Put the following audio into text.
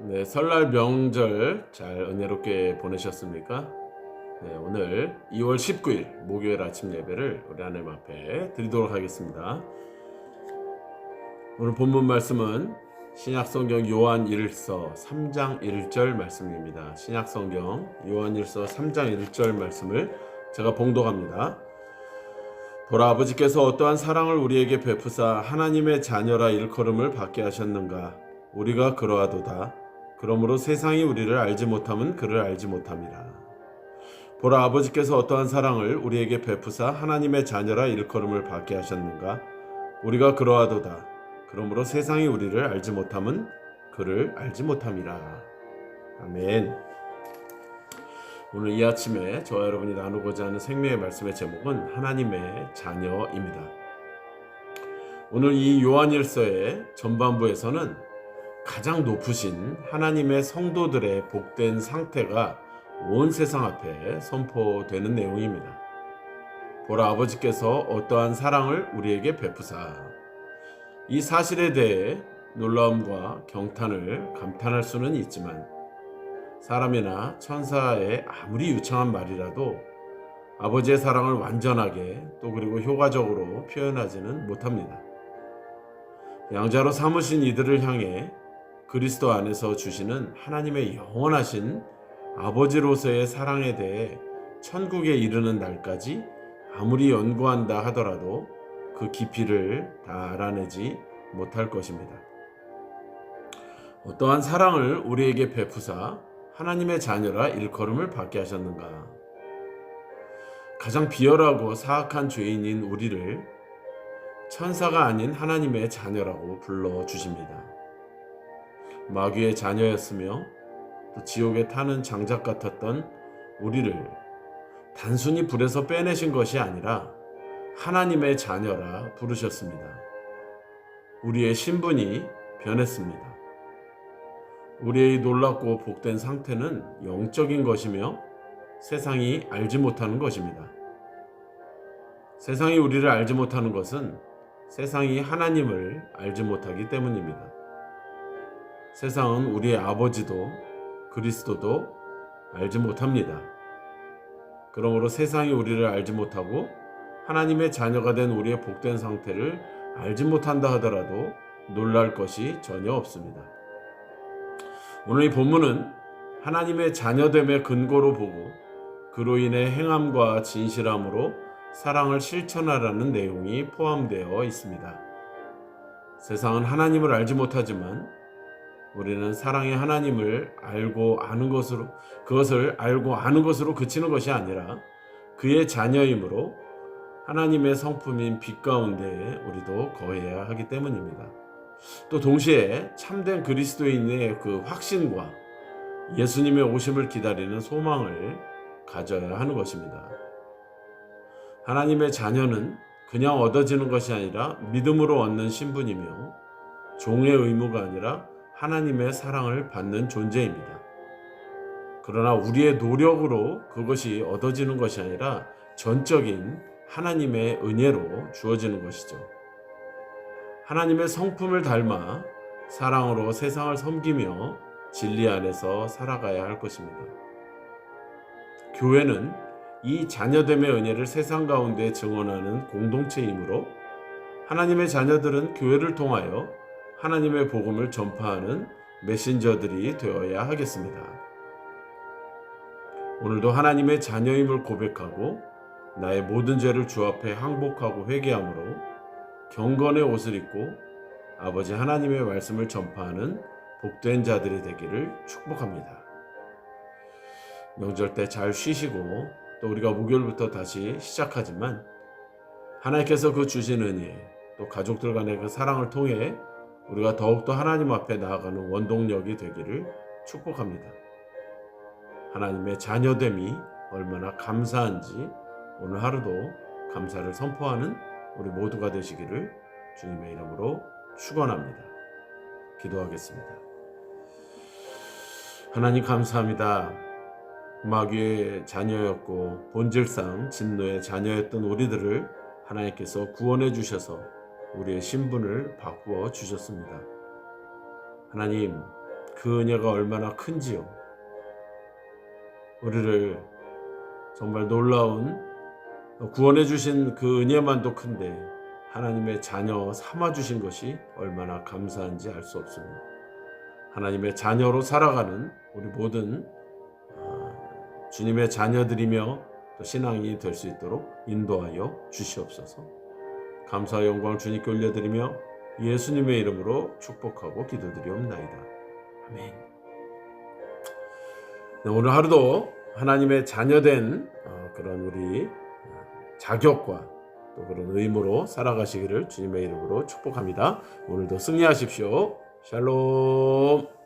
네, 설날 명절 잘 은혜롭게 보내셨습니까? 네, 오늘 2월 19일 목요일 아침 예배를 우리 하나님 앞에 드리도록 하겠습니다. 오늘 본문 말씀은 신약성경 요한 1서 3장 1절 말씀입니다. 신약성경 요한 1서 3장 1절 말씀을 제가 봉독합니다. 보라 아버지께서 어떠한 사랑을 우리에게 베푸사 하나님의 자녀라 일컬음을 받게 하셨는가 우리가 그러하도다 그러므로 세상이 우리를 알지 못함은 그를 알지 못함이라. 보라 아버지께서 어떠한 사랑을 우리에게 베푸사 하나님의 자녀라 일컬음을 받게 하셨는가? 우리가 그러하도다. 그러므로 세상이 우리를 알지 못함은 그를 알지 못함이라. 아멘. 오늘 이 아침에 저와 여러분이 나누고자 하는 생명의 말씀의 제목은 하나님의 자녀입니다. 오늘 이 요한일서의 전반부에서는 가장 높으신 하나님의 성도들의 복된 상태가 온 세상 앞에 선포되는 내용입니다. 보라 아버지께서 어떠한 사랑을 우리에게 베푸사 이 사실에 대해 놀라움과 경탄을 감탄할 수는 있지만 사람이나 천사의 아무리 유창한 말이라도 아버지의 사랑을 완전하게 또 그리고 효과적으로 표현하지는 못합니다. 양자로 삼으신 이들을 향해 그리스도 안에서 주시는 하나님의 영원하신 아버지로서의 사랑에 대해 천국에 이르는 날까지 아무리 연구한다 하더라도 그 깊이를 다 알아내지 못할 것입니다. 어떠한 사랑을 우리에게 베푸사 하나님의 자녀라 일컬음을 받게 하셨는가? 가장 비열하고 사악한 죄인인 우리를 천사가 아닌 하나님의 자녀라고 불러 주십니다. 마귀의 자녀였으며 또 지옥에 타는 장작 같았던 우리를 단순히 불에서 빼내신 것이 아니라 하나님의 자녀라 부르셨습니다. 우리의 신분이 변했습니다. 우리의 놀랍고 복된 상태는 영적인 것이며 세상이 알지 못하는 것입니다. 세상이 우리를 알지 못하는 것은 세상이 하나님을 알지 못하기 때문입니다. 세상은 우리의 아버지도 그리스도도 알지 못합니다. 그러므로 세상이 우리를 알지 못하고 하나님의 자녀가 된 우리의 복된 상태를 알지 못한다 하더라도 놀랄 것이 전혀 없습니다. 오늘 이 본문은 하나님의 자녀됨의 근거로 보고 그로 인해 행함과 진실함으로 사랑을 실천하라는 내용이 포함되어 있습니다. 세상은 하나님을 알지 못하지만 우리는 사랑의 하나님을 알고 아는 것으로 그것을 알고 아는 것으로 그치는 것이 아니라 그의 자녀이므로 하나님의 성품인 빛 가운데에 우리도 거해야 하기 때문입니다. 또 동시에 참된 그리스도인의 그 확신과 예수님의 오심을 기다리는 소망을 가져야 하는 것입니다. 하나님의 자녀는 그냥 얻어지는 것이 아니라 믿음으로 얻는 신분이며 종의 의무가 아니라 하나님의 사랑을 받는 존재입니다. 그러나 우리의 노력으로 그것이 얻어지는 것이 아니라 전적인 하나님의 은혜로 주어지는 것이죠. 하나님의 성품을 닮아 사랑으로 세상을 섬기며 진리 안에서 살아가야 할 것입니다. 교회는 이 자녀됨의 은혜를 세상 가운데 증언하는 공동체이므로 하나님의 자녀들은 교회를 통하여 하나님의 복음을 전파하는 메신저들이 되어야 하겠습니다. 오늘도 하나님의 자녀임을 고백하고 나의 모든 죄를 주 앞에 항복하고 회개함으로 경건의 옷을 입고 아버지 하나님의 말씀을 전파하는 복된 자들이 되기를 축복합니다. 명절 때 잘 쉬시고 또 우리가 목요일부터 다시 시작하지만 하나님께서 그 주신 은혜 또 가족들 간의 그 사랑을 통해 우리가 더욱더 하나님 앞에 나아가는 원동력이 되기를 축복합니다. 하나님의 자녀됨이 얼마나 감사한지 오늘 하루도 감사를 선포하는 우리 모두가 되시기를 주님의 이름으로 축원합니다. 기도하겠습니다. 하나님 감사합니다. 마귀의 자녀였고 본질상 진노의 자녀였던 우리들을 하나님께서 구원해 주셔서 우리의 신분을 바꾸어 주셨습니다. 하나님 그 은혜가 얼마나 큰지요. 우리를 정말 놀라운 구원해 주신 그 은혜만도 큰데 하나님의 자녀 삼아 주신 것이 얼마나 감사한지 알 수 없습니다. 하나님의 자녀로 살아가는 우리 모든 어, 주님의 자녀들이며 또 신앙이 될 수 있도록 인도하여 주시옵소서. 감사와 영광을 주님께 올려드리며 예수님의 이름으로 축복하고 기도드리옵나이다. 아멘. 네, 오늘 하루도 하나님의 자녀된 어, 그런 우리 어, 자격과 또 그런 의무로 살아가시기를 주님의 이름으로 축복합니다. 오늘도 승리하십시오. 샬롬.